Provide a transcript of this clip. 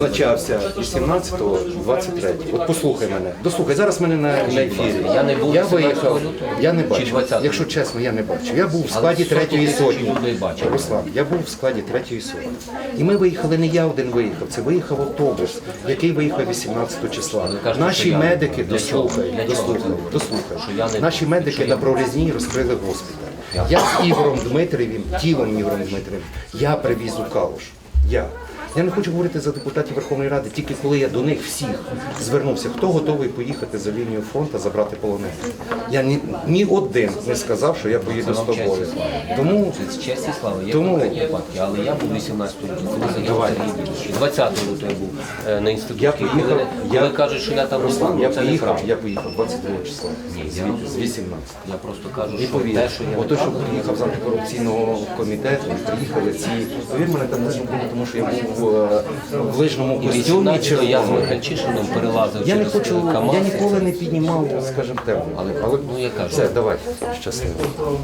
Почався із 17-го 23-го. От послухай мене. Дослухай, зараз мене на, на ефірі. Я не був я виїхав, я не бачив. Якщо чесно, я не бачив. Я був в складі третьої сотні. Руслан, я був в складі третьої сотні. І ми виїхали, не я один виїхав, це виїхав автобус, який виїхав 18 числа. Наші медики, дослухай, дослухай, дослухай. Наші медики на прорізній розкрили госпіталь. Я з Ігорем Дмитрівим, тілом Ігорем Дмитрівим, я привіз у Калуш. Я. Я не хочу говорити за депутатів Верховної Ради, тільки коли я до них всіх звернувся, хто готовий поїхати за лінію фронту забрати полонених. Я ні, ні один не сказав, що я поїду з тобою. Тому честь і слава. Є Тому- конкретні випадки, але я був 18 лютого, коли Давай. 20 лютого я був е, на інституті. Я поїхав- коли, я- коли кажуть, що я там Руслан, я це поїхав, я поїхав 22 числа. Ні, з, я- з 18. Я просто кажу, І що повір, те, що я бо той, що приїхав з антикорупційного комітету, приїхали ці. Повір мене, там видно було, тому що я був в лижному костюмі 18 я з. Михальчишином перелазив Я не через хочу, КАМАЗ. я ніколи не піднімав, скажімо, тему. Але, але Ну, я кажу. все, давай, щасливо.